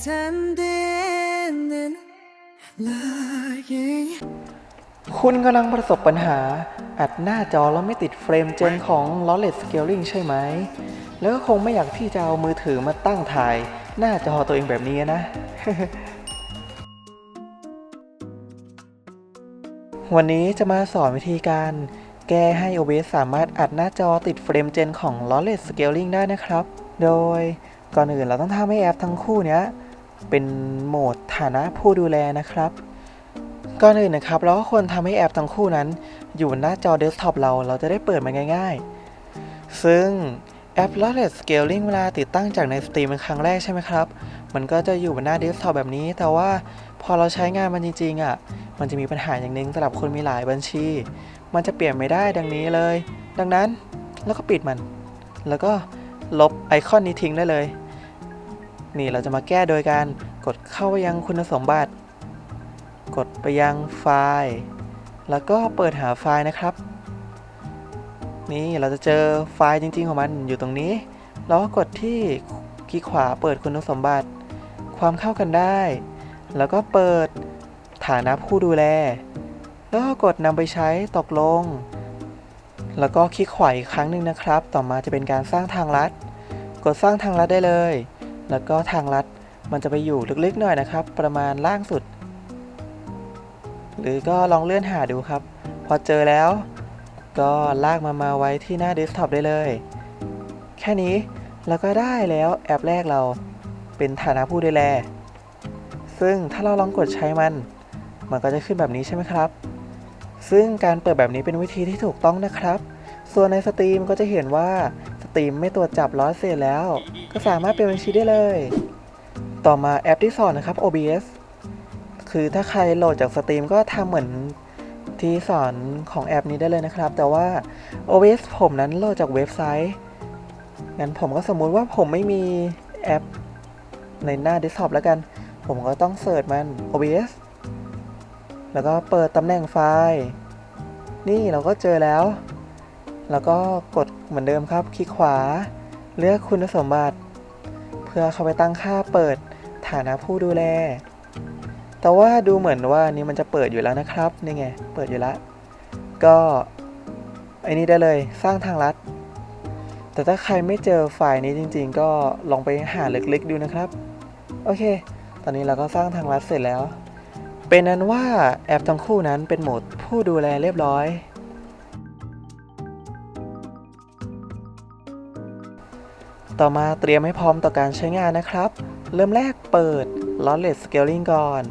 pretending lying คุณกำลังประสบปัญหา อัดหน้าจอแล้วไม่ติดเฟรมเจนของ Lossless Scaling ใช่ไหม แล้วก็คงไม่อยากที่จะเอามือถือมาตั้งถ่าย หน้าจอตัวเองแบบนี้นะ วันนี้จะมาสอนวิธีการ แก้ให้ OBS สามารถอัดหน้าจอติดเฟรมเจนของ Lossless Scaling ได้นะครับ โดยก่อนอื่นเราต้องทำให้แอปทั้งคู่เนี้ย เป็นโหมดฐานะผู้ดูแลนะครับก่อนอื่นนะครับ เราก็ควรทำให้แอปทั้งคู่นั้น อยู่บนหน้าจอเดสก์ท็อปเราเราจะได้เปิดมันง่าย ๆ ซึ่งแอป Lossless Scaling เวลาติดตั้งจากใน Steam เป็นครั้งแรกใช่ไหมครับ มันก็จะอยู่บนหน้าเดสก์ท็อปแบบนี้ แต่ว่าพอเราใช้งานมันจริงๆอะ มันจะมีปัญหาอย่างหนึงสำหรับคนมีหลายบัญชี มันจะเปลี่ยนไม่ได้ดังนี้เลย ดังนั้นแล้วก็ปิดมัน แล้วก็ลบไอคอนนี้ทิ้งได้เลย นี่เราจะมาแก้โดยการกดเข้าไปยังคุณสมบัติ กดไปยังไฟล์ แล้วก็เปิดหาไฟล์นะครับ นี่เราจะเจอไฟล์จริง ๆ ของมันอยู่ตรงนี้ เราก็กดที่คลิกขวาเปิดคุณสมบัติ ความเข้ากันได้ แล้วก็เปิดฐานะผู้ดูแล แล้วก็กดนำไปใช้ตกลง แล้วก็คลิกขวาอีกครั้งหนึ่งนะครับ ต่อมาจะเป็นการสร้างทางลัด กดสร้างทางลัดได้เลย แล้วก็ทางลัดมันจะไปอยู่ลึกๆหน่อยนะครับ ประมาณล่างสุด หรือก็ลองเลื่อนหาดูครับ พอเจอแล้ว ก็ลากมามาไว้ที่หน้าเดสก์ท็อปได้เลย แค่นี้เราก็ได้แล้วแอปแรกเราเป็นฐานะผู้ดูแล ซึ่งถ้าเราลองกดใช้มัน มันก็จะขึ้นแบบนี้ใช่ไหมครับ ซึ่งการเปิดแบบนี้เป็นวิธีที่ถูกต้องนะครับ ส่วนในสตรีมก็จะเห็นว่า ตรีมไม่ตรวจจับร้อยเศษแล้ว ก็สามารถเป็นบัญชีได้เลย ต่อมาแอปที่สอนนะครับ OBS คือถ้าใครโหลดจากสตรีมก็ทำเหมือนที่สอนของแอปนี้ได้เลยนะครับ แต่ว่า OBS ผมนั้นโหลดจากเว็บไซต์ งั้นผมก็สมมุติว่าผมไม่มีแอปในหน้าเดสก์ท็อปแล้วกัน ผมก็ต้องเสิร์ชมัน OBS แล้วก็เปิดตำแหน่งไฟล์ นี่เราก็เจอแล้ว แล้วก็กดเหมือนเดิมครับ คลิกขวา เลือกคุณสมบัติ เพื่อเข้าไปตั้งค่าเปิดฐานะผู้ดูแล แต่ว่าดูเหมือนว่านี่มันจะเปิดอยู่แล้วนะครับนี่ไง เปิดอยู่แล้ว ก็ไอ้นี่ได้เลยสร้างทางลัด แต่ถ้าใครไม่เจอไฟล์นี้จริง ๆ ก็ลองไปหาลึกๆดูนะครับ โอเค ตอนนี้เราก็สร้างทางลัดเสร็จแล้ว เป็นนั้นว่าแอปทั้งคู่นั้นเป็นโหมดผู้ดูแลเรียบร้อย ต่อมาเตรียมให้พร้อมต่อการใช้งานนะครับ เริ่มแรกเปิด Lossless Scaling ก่อน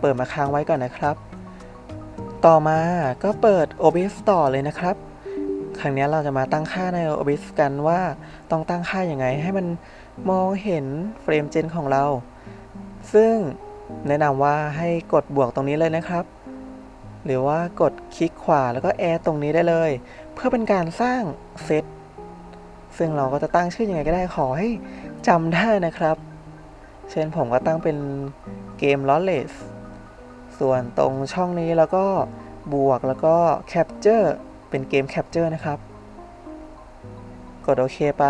เปิดมาค้างไว้ก่อนนะครับ ต่อมาก็เปิด OBS ต่อเลยนะครับ ครั้งนี้เราจะมาตั้งค่าใน OBS กันว่าต้องตั้งค่าอยัางไงให้มันมองเห็นเฟรมเจนของเรา ซึ่งแนะนำว่าให้กดบวกตรงนี้เลยนะครับ หรือว่ากดคลิกขวาแล้วก็แอดตรงนี้ได้เลย เพื่อเป็นการสร้างเซต ซึ่งเราก็จะตั้งชื่อยังไงก็ได้ขอให้จำได้นะครับ เช่นผมก็ตั้งเป็นเกม Lossless ส่วนตรงช่องนี้แล้วก็บวกแล้วก็ Capture เป็นเกม Capture นะครับ กดโอเคไป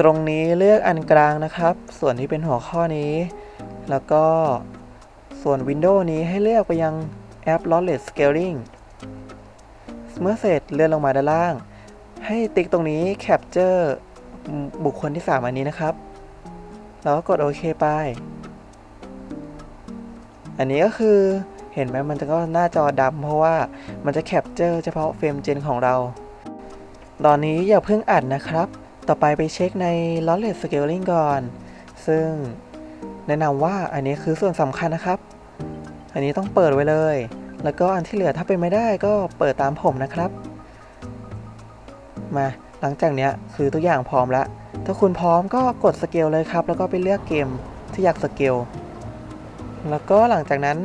ตรงนี้เลือกอันกลางนะครับ ส่วนที่เป็นหัวข้อนี้ แล้วก็ส่วน Windows นี้ให้เลือกไปยังแอป Lossless Scaling เมื่อเสร็จเลื่อนลงมาด้านล่าง ให้ติ๊กตรงนี้ Capture บุคคลที่ 3 อันนี้นะครับ แล้วก็กดโอเคไป อันนี้ก็คือเห็นไหมมันจะก็หน้าจอดำเพราะว่ามันจะแคปเจอร์เฉพาะเฟรมเจนของเรา ตอนนี้อย่าเพิ่งอัดนะครับ ต่อไปไปเช็คใน Lossless Scaling ก่อน ซึ่งแนะนำว่าอันนี้คือส่วนสำคัญนะครับ อันนี้ต้องเปิดไว้เลย แล้วก็อันที่เหลือถ้าเป็นไม่ได้ก็เปิดตามผมนะครับ มา หลังจากเนี้ยคือทุกอย่างพร้อมแล้ว ถ้าคุณพร้อมก็กดสเกลเลยครับ แล้วก็ไปเลือกเกมที่อยากสเกล แล้วก็หลังจากนั้น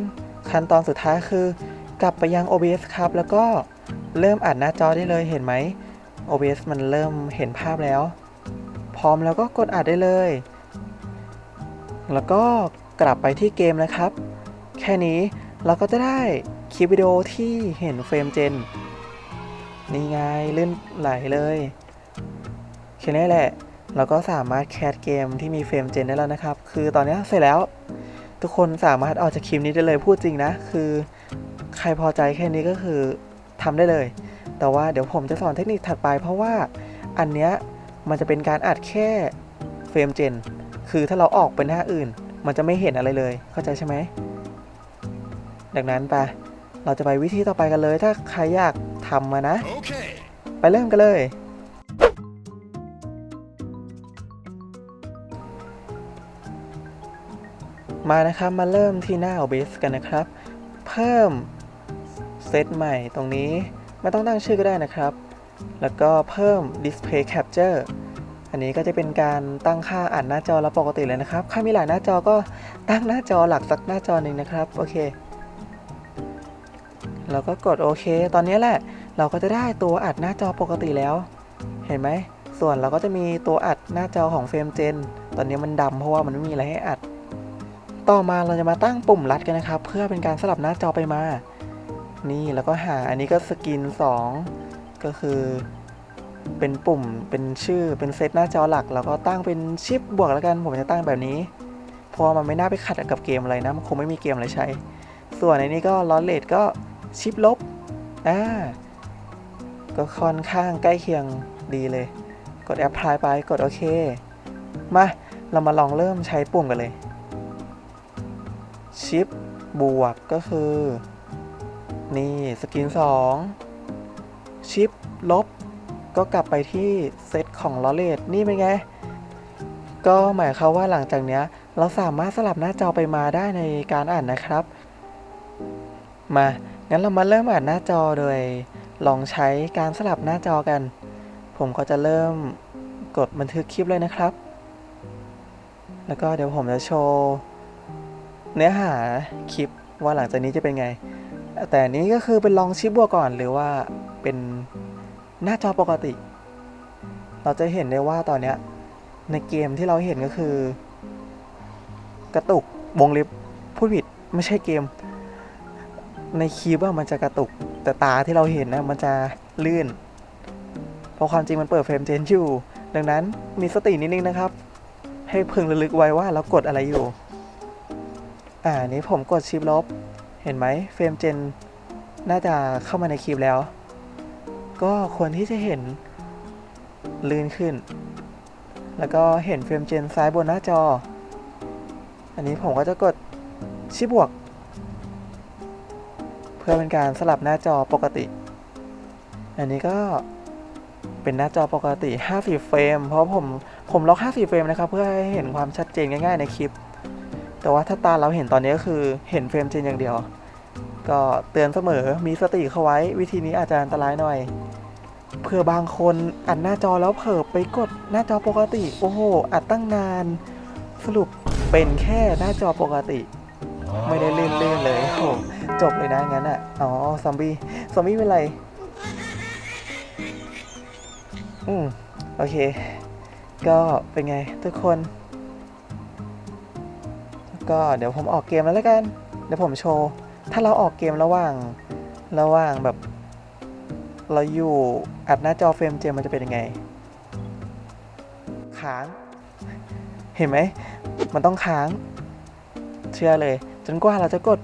ขั้นตอนสุดท้ายคือกลับไปยัง OBS ครับ แล้วก็เริ่มอัดหน้าจอได้เลยเห็นไหม OBS มันเริ่มเห็นภาพแล้ว พร้อมแล้วก็กดอัดได้เลย แล้วก็กลับไปที่เกมนะครับ แค่นี้เราก็จะได้คลิปวิดีโอที่เห็นเฟรมเจน นี่ไงลื่นไหลเลยแค่นี้แหละ เราก็สามารถแคสเกมที่มีเฟรมเจนได้แล้วนะครับ คือตอนนี้เสร็จแล้ว ทุกคนสามารถออกจากคลิปนี้ได้เลยพูดจริงนะ คือใครพอใจแค่นี้ก็คือทำได้เลย แต่ว่าเดี๋ยวผมจะสอนเทคนิคถัดไป เพราะว่าอันเนี้ยมันจะเป็นการอัดแค่เฟรมเจน คือถ้าเราออกไปหน้าอื่น มันจะไม่เห็นอะไรเลย เข้าใจใช่ไหม ดังนั้นไป เราจะไปวิธีต่อไปกันเลย ถ้าใครอยาก ทำมานะ Okay. ไปเริ่มกันเลย มานะครับมาเริ่มที่หน้า OBS กันนะครับ เพิ่มเซตใหม่ตรงนี้ ไม่ต้องตั้งชื่อก็ได้นะครับ แล้วก็เพิ่ม Display Capture อันนี้ก็จะเป็นการตั้งค่าอ่านหน้าจอแล้วปกติเลยนะครับใครมีหลายหน้าจอก็ตั้งหน้าจอหลักสักหน้าจอหนึ่งนะครับ โอเค แล้วก็กดโอเค ตอนนี้แหละ เราก็จะได้ตัวอัดหน้าจอปกติแล้ว เห็นไหม ส่วนเราก็จะมีตัวอัดหน้าจอของเฟรมเจน ตอนนี้มันดำเพราะว่ามันไม่มีอะไรให้อัด ต่อมาเราจะมาตั้งปุ่มลัดกันนะครับ เพื่อเป็นการสลับหน้าจอไปมา นี่แล้วก็หาอันนี้ก็สกิน 2 ก็คือ เป็นปุ่มเป็นชื่อเป็นเซตหน้าจอหลัก แล้วก็ตั้งเป็นชิปบวกแล้วกัน ผมจะตั้งแบบนี้ เพราะว่ามันไม่น่าไปขัดกับเกมอะไรนะ มันคงไม่มีเกมอะไรใช้ ส่วนในนี้ก็ลอเลดก็ชิปลบอ่า ก็ค่อนข้างใกล้เคียงดีเลย กดแอปพลายไปกดโอเค มา เรามาลองเริ่มใช้ปุ่มกันเลย ชิปบวกก็คือ นี่สกิน 2 ชิปลบ ก็กลับไปที่เซตของลอเลตนี่เป็นไง ก็หมายความว่าหลังจากเนี้ย เราสามารถสลับหน้าจอไปมาได้ในการอ่านนะครับ มา งั้นเรามาเริ่มอ่านหน้าจอโดย ลองใช้การสลับหน้าจอกัน ผมก็จะเริ่มกดบันทึกคลิปเลยนะครับ แล้วก็เดี๋ยวผมจะโชว์ เนื้อหาคลิปว่าหลังจากนี้จะเป็นไง แต่นี้ก็คือเป็นลองชิปบัวก่อน หรือว่าเป็นหน้าจอปกติ เราจะเห็นได้ว่าตอนเนี้ยในเกมที่เราเห็นก็คือ กระตุกวงเล็บพูดผิดไม่ใช่เกม ในคลิปว่ามันจะกระตุก แต่ตาที่เราเห็นนะมันจะลื่น เพราะความจริงมันเปิดเฟรมเจนอยู่ ดังนั้นมีสตินิดนึงนะครับ ให้พึงระลึกไว้ว่าเรากดอะไรอยู่ อ่านี้ผมกดชิปลบ เห็นไหมเฟรมเจนน่าจะเข้ามาในคลิปแล้ว ก็ควรที่จะเห็นลื่นขึ้น แล้วก็เห็นเฟรมเจนซ้ายบนหน้าจอ อันนี้ผมก็จะกดชิปบวก เพื่อเป็นการสลับหน้าจอปกติ อันนี้ก็เป็นหน้าจอปกติ 50 เฟรม เพราะผม ผมล็อก 50 เฟรมนะครับ เพื่อให้เห็นความชัดเจนง่ายๆ ในคลิป แต่ว่าถ้าตาเราเห็นตอนนี้ก็คือเห็นเฟรมเจนอย่างเดียว ก็เตือนเสมอ มีสติเข้าไว้ วิธีนี้อาจจะอันตรายหน่อย เพื่อบางคนอัดหน้าจอแล้วเผลอไปกดหน้าจอปกติ โอ้โห อัดตั้งนาน สรุปเป็นแค่หน้าจอปกติ ไม่ได้เลื่นเลยโอ้โห จบเลยนะงั้นอะ อ๋อ ซอมบี้ ซอมบี้เป็นไร อืม โอเค ก็เป็นไงทุกคน ก็เดี๋ยวผมออกเกมแล้วแล้วกัน เดี๋ยวผมโชว์ ถ้าเราออกเกมระหว่าง ระหว่างแบบ เราอยู่อัดหน้าจอเฟรมเจมมันจะเป็นยังไงค้าง เห็นไหม มันต้องค้าง เชื่อเลย จนกว่าเราจะกด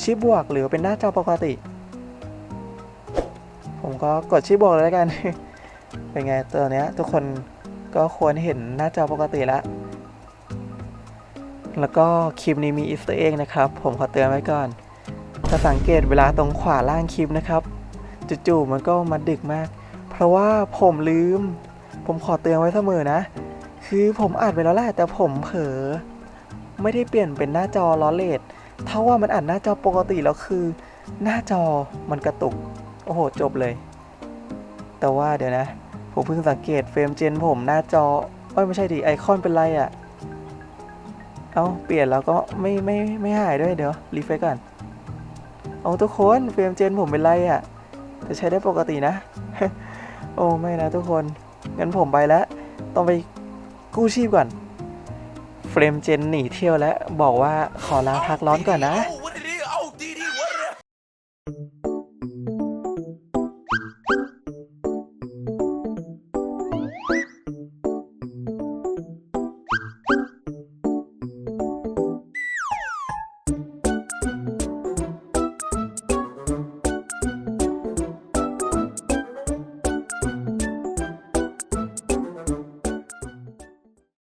ชิปบวกหรือเป็นหน้าจอปกติ ผมก็กดชิปบวกเลยแล้วกัน เป็นไงตัวเนี้ยทุกคนก็ควรเห็นหน้าจอปกติแล้ว แล้วก็คลิปนี้มีอีสต r ร์เองนะครับ ผมขอเตือนไว้ก่อน ถ้าสังเกตเวลาตรงขวาล่างคลิปนะครับจู่ๆมันก็มาดึกมาก เพราะว่าผมลืม ผมขอเตือนไว้เสมอนะ คือผมอัดไปแล้วแหละแต่ผมเผลอไม่ได้เปลี่ยนเป็นหน้าจอล้อเลด ถ้าว่ามันอัดหน้าจอปกติแล้วคือ หน้าจอมันกระตุก โอ้โห จบเลย แต่ว่าเดี๋ยวนะ ผมเพิ่งสังเกตเฟรมเจนผมหน้าจอเอ้ยไม่ใช่ดิไอคอนเป็นไรอะ่ะ เอาเปลี่ยนแล้วก็ไม่ไม่ไม่หายด้วยเดี๋ยวรีเฟซก่อนเอาทุกคนเฟรมเจนผมเป็นไรอะ่ะแต่ใช้ได้ปกตินะ โอ้ไม่นะทุกคนงั้นผมไปแล้ว ต้องไปกู้ชีพก่อน เฟรมเจนหนีเที่ยวแล้วบอกว่าขอลาพักร้อนก่อนนะ